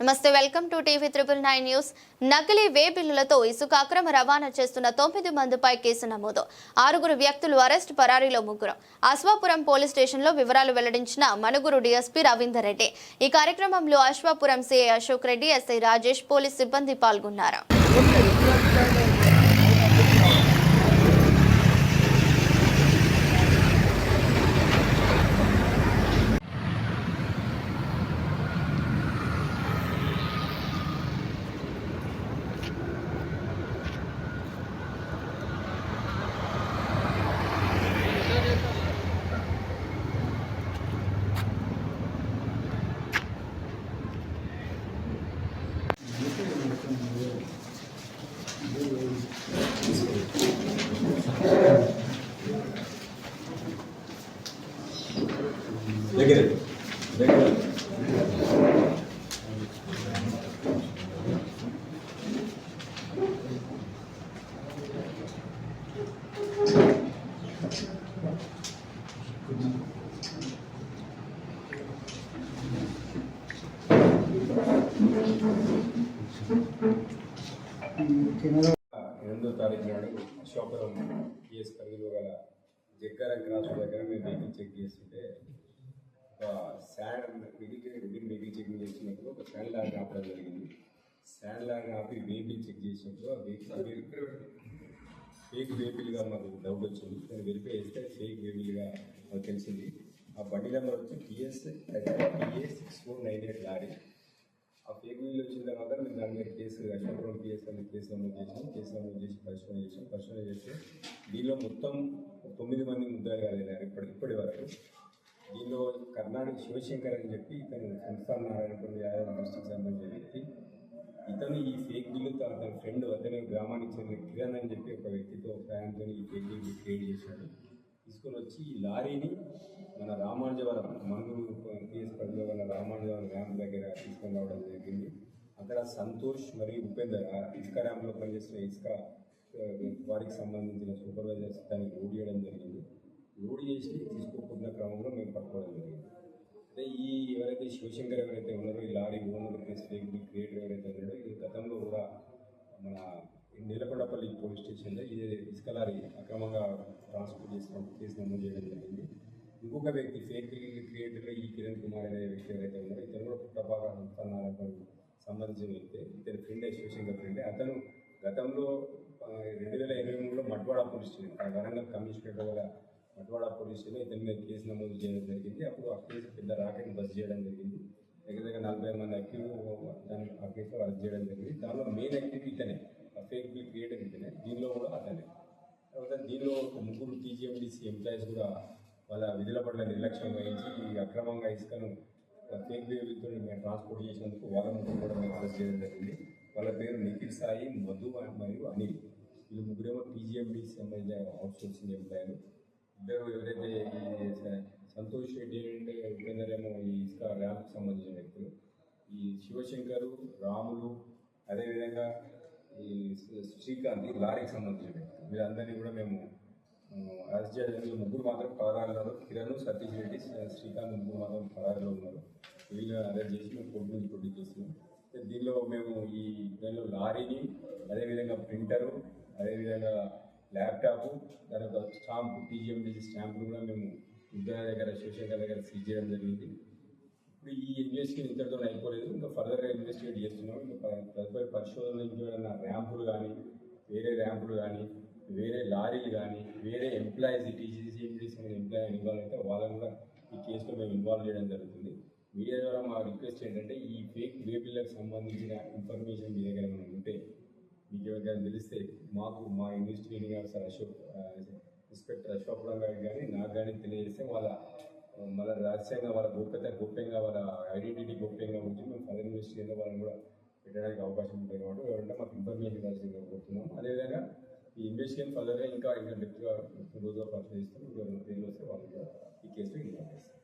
నమస్తే welcome to TV triple nine news. నకిలీ way బిల్లులతో ఇసుక అక్రమ రవాణా చేస్తున్న తొమ్మిది మందిపై కేసు నమోదు. ఆరుగురు వ్యక్తులు అరెస్ట్ పరారీలో ముగ్గురు. అశ్వాపురం పోలీస్ స్టేషన్లో వివరాలు వెల్లడించిన మనుగురు డీఎస్పీ రవీందర్ రెడ్డి. ఈ కార్యక్రమంలో Ashwapuram CI Ashok Reddy SI Rajesh police సిబ్బంది పాల్గొన్నారు. దగ్గర దగ్గర ఎనిమిదో తారీఖు నాడు అశోకరం పిఎస్ పరిధిలో గల జగ్గారం క్రాస్ దగ్గర మేము వెహికల్ చెక్ చేస్తుంటే ఒక sand vehicle vehicle vehicle check చేసినప్పుడు ఒక శాండ్ లాగా ఆపడం జరిగింది. శాండ్ లాగా ఆపి వెహికల్ చెక్ చేసినప్పుడు ఆ వెహికల్ ఫేక్ వెహికల్గా మాకు డౌట్ వచ్చింది. దాన్ని వెరిఫై చేస్తే ఫేక్ వెహికల్గా మాకు తెలిసింది. ఆ బండి నెంబర్ వచ్చి PS PS six four nine eight lorry. ఆ ఫేక్ వీల్ వచ్చిన తర్వాత మేము దాని మీద కేసు అశోకపురం పిఎస్ అని కేసు నమోదు చేసాం కేసు నమోదు చేసి పరిశోధన చేసాం పరిశోధన చేస్తే దీనిలో మొత్తం తొమ్మిది మంది ముద్దాలు కాలేదు ఇప్పటి ఇప్పటి వరకు. దీనిలో కర్ణాటక శివశంకర్ అని చెప్పి ఇతను సంస్థాన నారాయణపల్లి యాదవ్ డిస్టిక్ సంబంధించిన వ్యక్తి. ఇతను ఈ ఫేక్ బిల్లుతో అతని ఫ్రెండ్ అతని గ్రామానికి చెందిన కిరణ్ అని చెప్పి ఒక వ్యక్తితో ఫ్యాన్తో ఈ ఫేక్ బిల్లు క్రియేట్ చేశాడు. తీసుకొని వచ్చి ఈ లారీని మన రామానుజవరం మంగళూరు పిఎస్ పరిధిలో ఉన్న రామానుజవరం ర్యాంప్ దగ్గర తీసుకొని రావడం జరిగింది. అక్కడ సంతోష్ మరియు ఉపేందర్ ఇసుక ర్యాంప్లో పనిచేస్తున్న ఇసుక వారికి సంబంధించిన సూపర్వైజర్స్ దానికి లోడ్ చేయడం జరిగింది. లోడ్ చేసి తీసుకుపోతున్న క్రమంలో మేము పట్టుకోవడం జరిగింది. ఈ ఎవరైతే శివశంకర్ ఎవరైతే ఉన్నారో ఈ lorry owner plus fake creator ఎవరైతే ఉన్నారో ఈ గతంలో కూడా మన నీలకొండపల్లి పోలీస్ స్టేషన్లో ఇది ఇసుక లారీ అక్రమంగా ట్రాన్స్పోర్ట్ చేసిన కేసు నమోదు చేయడం జరిగింది. ఇంకొక వ్యక్తి ఫేక్ క్రియేటర్ ఈ కిరణ్ కుమార్ అనే వ్యక్తి ఎవరైతే ఉన్నారో ఇతను కూడా పుట్టబాగా సంస్థానాలకు సంబంధించిన వ్యక్తి. ఇతని ఫ్రెండ్ శివశంకర్ ఫ్రెండే. అతను గతంలో రెండు వేల ఇరవై మూడులో మట్వాడ పోలీస్ స్టేషన్ ఆ వరంగల్ కమిషనరేట్ వల్ల మట్వాడ పోలీసులో ఇతని మీద కేసు నమోదు చేయడం జరిగింది. అప్పుడు ఆ కేసు పెద్ద రాకెట్ బస్ చేయడం జరిగింది. దగ్గర దగ్గర నలభై మంది అక్యూజ్ దాని ఆ కేసులో అరెస్ట్ చేయడం జరిగింది. దానిలో మెయిన్ యాక్టివ్ ఇతనే. ఆ ఫేక్ బిల్ క్రియేటర్ ఇతనే. దీనిలో కూడా అతనే. తర్వాత దీనిలో ఒక ముగ్గురు టీజీఎండిసి ఎంప్లాయీస్ కూడా వాళ్ళ విధుల పట్ల నిర్లక్ష్యం వహించి అక్రమంగా ఇసుకను ఫేక్ బిల్తో ట్రాన్స్పోర్ట్ చేసినందుకు వాళ్ళ ముగ్గురు కూడా మేము అరెస్ట్ చేయడం జరిగింది. వాళ్ళ పేరు నిఖిల్ సాయి మధు మరియు అనిల్. వీళ్ళు ముగ్గురేమో టీజీఎండిసి సంబంధించిన అవుట్ సోర్సింగ్ ఎంప్లాయీలు సంతోష్ రెడ్డి ఉపేందరేమో ఈ ఇసుక ర్యాంప్కి సంబంధించిన వ్యక్తులు. ఈ శివశంకరు రాములు అదేవిధంగా ఈ శ్రీకాంత్ ఈ లారీకి సంబంధించిన వ్యక్తులు. వీళ్ళందరినీ కూడా మేము అరెస్ట్ చేయడం ముగ్గురు మాత్రం పదహారులో ఉన్నారు. కిరణ్ సతీష్ రెడ్డి శ్రీకాంత్ ముగ్గురు మాత్రం పదహారులో ఉన్నారు. వీళ్ళని అరెస్ట్ చేసి మేము కోర్టు నుంచి ప్రొడ్యూస్ చేస్తున్నాం. దీనిలో మేము ఈ దానిలో లారీని అదేవిధంగా ప్రింటరు అదేవిధంగా ల్యాప్టాప్ దాని ఒక స్టాంప్ టీజీఎండిసి స్టాంపులు కూడా మేము ఉద్యోగ దగ్గర శివశంకర్ దగ్గర సీజ్ చేయడం జరిగింది. ఇప్పుడు ఈ ఇన్వెస్టిగేషన్ ఇంతటితో అయిపోలేదు. ఇంకా ఫర్దర్గా ఇన్వెస్టిగేట్ చేస్తున్నాం. ఇంకా తదుపరి పరిశోధన ఇంకేమైనా ర్యాంపులు కానీ వేరే ర్యాంపులు కానీ వేరే లారీలు కానీ వేరే ఎంప్లాయీస్ టీజీసీఎండీ ఎంప్లాయీ ఇన్వాల్వ్ అయితే వాళ్ళని కూడా ఈ కేసులో మేము ఇన్వాల్వ్ చేయడం జరుగుతుంది. మీడియా ద్వారా మా రిక్వెస్ట్ ఏంటంటే ఈ ఫేక్ వేపిల్లకు సంబంధించిన ఇన్ఫర్మేషన్ మీ దగ్గర ఏమైనా ఉంటే మీకు ఎవరికైనా తెలిస్తే మాకు మా investigating officer Ashok inspector Ashokrao గారికి కానీ నాకు కానీ తెలియజేస్తే వాళ్ళ మళ్ళీ మన రహస్యంగా వాళ్ళ గోప్యత గోప్యంగా వాళ్ళ ఐడెంటిటీ గోప్యంగా ఉంచి మేము ఫర్దర్ ఇన్వెస్టిగేషన్ వాళ్ళని కూడా పెట్టడానికి అవకాశం ఉంటుంది కాబట్టి ఎవరంటే మాకు ఇన్ఫర్మేషన్ రాసింది కోరుతున్నాం అదేవిధంగా ఈ ఇన్వెస్టిగేషన్ ఫర్దర్గా ఇంకా ఇంకా డెప్త్గా రోజుగా పరిశీలిస్తాం ఇంకా పేర్లు వస్తే వాళ్ళు కూడా ఈ కేసులో ఇన్వాల్వ్